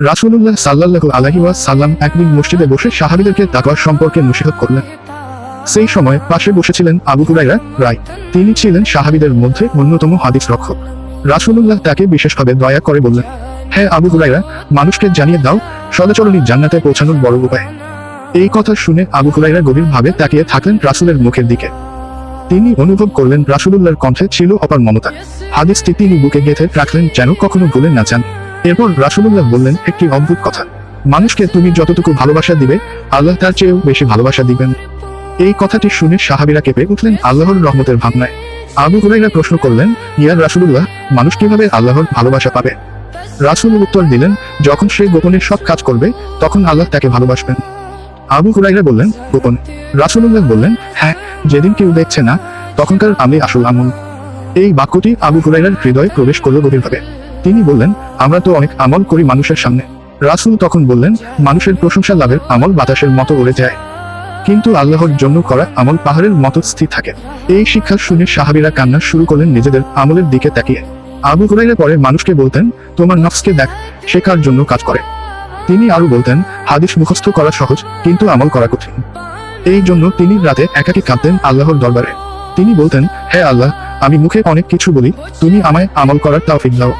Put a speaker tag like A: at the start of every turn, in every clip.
A: রাসূলুল্লাহ সাল্লাল্লাহু আলাইহি ওয়াসাল্লাম একদিন মসজিদে বসে সাহাবীদেরকে তাকওয়া সম্পর্কে নসিহত করলেন। সেই সময় পাশে বসেছিলেন আবু হুরাইরা রায়। তিনি ছিলেন সাহাবীদের মধ্যে অন্যতম হাদিস রক্ষক। রাসূলুল্লাহ তাকে বিশেষভাবে দয়া করে বললেন হ্যাঁ আবু হুরাইরা মানুষকে জানিয়ে দাও সদাচরণী জান্নাতে পৌঁছানোর বড় উপায়। এই কথা শুনে আবু হুরাইরা গভীরভাবে তাকিয়ে থাকলেন রাসূলের মুখের দিকে। তিনি অনুভব করলেন রাসুলুল্লাহর কণ্ঠে ছিল অপার মমতা। হাদিসটি তিনি বুকে গেঁথে রাখলেন যেন কখনো ভুলে না যান। এরপর রাসূলুল্লাহ বললেন, একটি অদ্ভুত কথা। মানুষকে তুমি যতটুকু ভালোবাসা দিবে, আল্লাহ তার চেয়েও বেশি ভালোবাসা দিবেন। এই কথাটি শুনে সাহাবীরা কেঁপে উঠলেন আল্লাহর রহমতের ভাবনায়। আবু হুরাইরা প্রশ্ন করলেন ইয়ার রাসূলুল্লাহ, মানুষ কীভাবে আল্লাহর ভালোবাসা পাবে? রাসূল উত্তর দিলেন, যখন সে গোপনে সব কাজ করবে, তখন আল্লাহ তাকে ভালোবাসবেন। আবু হুরাইরা বললেন, গোপন। রাসূলুল্লাহ বললেন হ্যাঁ যেদিন কেউ দেখছে না, তখনকার আমি আসল আমল। এই বাক্যটি আবু হুরাইরার হৃদয়ে প্রবেশ করল গভীরভাবে। তিনি বললেন, আমরা তো অনেক আমল করি মানুষের সামনে। রাসূল তখন বললেন, মানুষের প্রশংসা লাভের আমল বাতাসের মতো উড়ে যায়। কিন্তু আল্লাহর জন্য করা আমল পাহাড়ের মতো স্থির থাকে। এই শিক্ষা শুনে সাহাবীরা কান্না শুরু করলেন নিজেদের আমলের দিকে তাকিয়ে। আবু হুরাইরা পরে মানুষকে বলতেন, তোমার নফসকে দেখ, সে কার জন্য কাজ করে? তিনি আরও বলতেন, হাদিস মুখস্থ করা সহজ, কিন্তু আমল করা কঠিন। এই জন্য তিনি রাতে একাকী কাঁদতেন আল্লাহর দরবারে। তিনি বলতেন, হে আল্লাহ, আমি মুখে অনেক কিছু বলি, তুমি আমায় আমল করার তাওফিক দাও।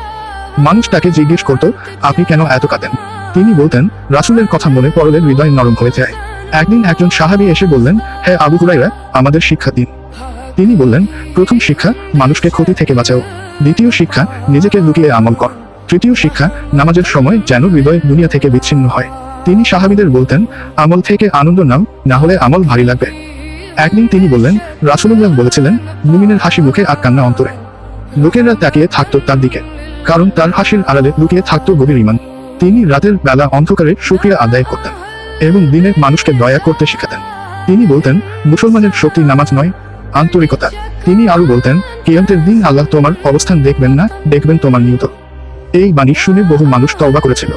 A: মানুষ তাকে জিজ্ঞেস করত, আপনি কেন এত কাঁদেন? তিনি বলতেন, রাসূলের কথা মনে পড়লে হৃদয় নরম হয়ে যায়। একদিন একজন সাহাবী এসে বললেন, হে আবু হুরাইরা আমাদের শিক্ষা দিন। তিনি বললেন, প্রথম শিক্ষা, মানুষকে ক্ষতি থেকে বাঁচাও। দ্বিতীয় শিক্ষা, নিজেকে লুকিয়ে আমল কর। তৃতীয় শিক্ষা, নামাজের সময় যেন হৃদয় দুনিয়া থেকে বিচ্ছিন্ন হয়। তিনি সাহাবীদের বলতেন, আমল থেকে আনন্দ নাও, না হলে আমল ভারী লাগবে। একদিন তিনি বললেন, রাসূলুল্লাহ বলেছিলেন, মুমিনের হাসি মুখে আর কান্না অন্তরে। লোকেরা তাকিয়ে থাকতো তার দিকে। কারণ তার হাসির আড়ালে লুকিয়ে থাকতো গভীর ইমান। তিনি রাতের বেলা অন্ধকারে সুক্রিয়া আদায় করতেন এবং দিনে মানুষকে দয়া করতে শেখাতেন। তিনি বলতেন, মুসলমানের শক্তি নামাজ নয়, আন্তরিকতা। তিনি আরও বলতেন, কিয়ামতের দিন আল্লাহ তোমার অবস্থান দেখবেন না, দেখবেন তোমার নিয়ত। এই বাণী শুনে বহু মানুষ তওবা করেছিল।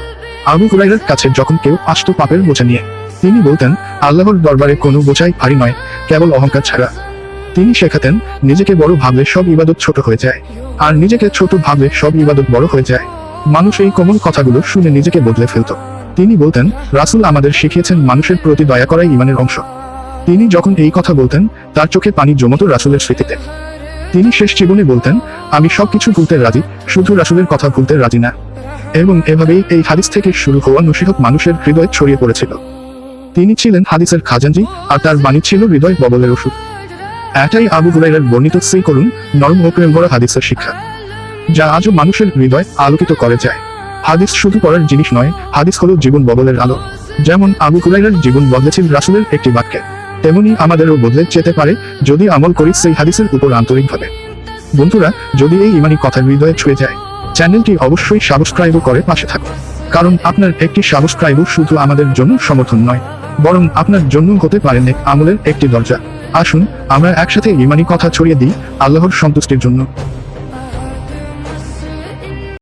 A: আবু হুরাইরার কাছে যখন কেউ আসতো পাপের বোঝা নিয়ে, তিনি বলতেন, আল্লাহর দরবারে কোনো বোঝাই ভারী নয়, কেবল অহংকার ছাড়া। তিনি শেখাতেন, নিজেকে বড় ভাবলে সব ইবাদত ছোট হয়ে যায়, আর নিজেকে ছোট ভাবলে সব ইবাদত বড় হয়ে যায়। মানুষ এই কোমল কথাগুলো শুনে নিজেকে বদলে ফেলত। তিনি বলতেন, রাসূল আমাদের শিখিয়েছেন মানুষের প্রতি দয়া করাই ইমানের অংশ। তিনি যখন এই কথা বলতেন, তার চোখে পানি জমতো রাসূলের স্মৃতিতে। তিনি শেষ জীবনে বলতেন, আমি সবকিছু ভুলতে রাজি, শুধু রাসুলের কথা ভুলতে রাজি না। এবং এভাবেই এই হাদিস থেকে শুরু হওয়া নসিহত মানুষের হৃদয়ে ছড়িয়ে পড়েছিল। তিনি ছিলেন হাদিসের খাজাঞ্জি, আর তার বাণী ছিল হৃদয় ববলের ওষুধ। এটাই আবু হুরাইরার বর্ণিত সেই করুন নরম ও প্রেম হাদিসের শিক্ষা, যা আজও মানুষের হৃদয় আলোকিত করে যায়। হাদিস শুধু পড়ার জিনিস নয়, হাদিস হলো জীবন বদলের আলো। যেমন আবু হুরাইরার জীবন বদলেছিল রাসুলের একটি বাক্যে, তেমনি আমাদেরও বদলে যেতে পারে যদি আমল করি সেই হাদিসের উপর আন্তরিকভাবে। বন্ধুরা, যদি এই ইমানি কথা হৃদয়ে ছুঁয়ে যায়, চ্যানেলটি অবশ্যই সাবস্ক্রাইব করে পাশে থাকুন, কারণ আপনার একটি সাবস্ক্রাইব শুধু আমাদের জন্য সমর্থন নয়। বরং আপনার জন্য হতে পারেন এক আমলের একটি দরজা। আসুন, আমরা একসাথে ইমানি কথা ছড়িয়ে দিই আল্লাহর সন্তুষ্টির জন্য।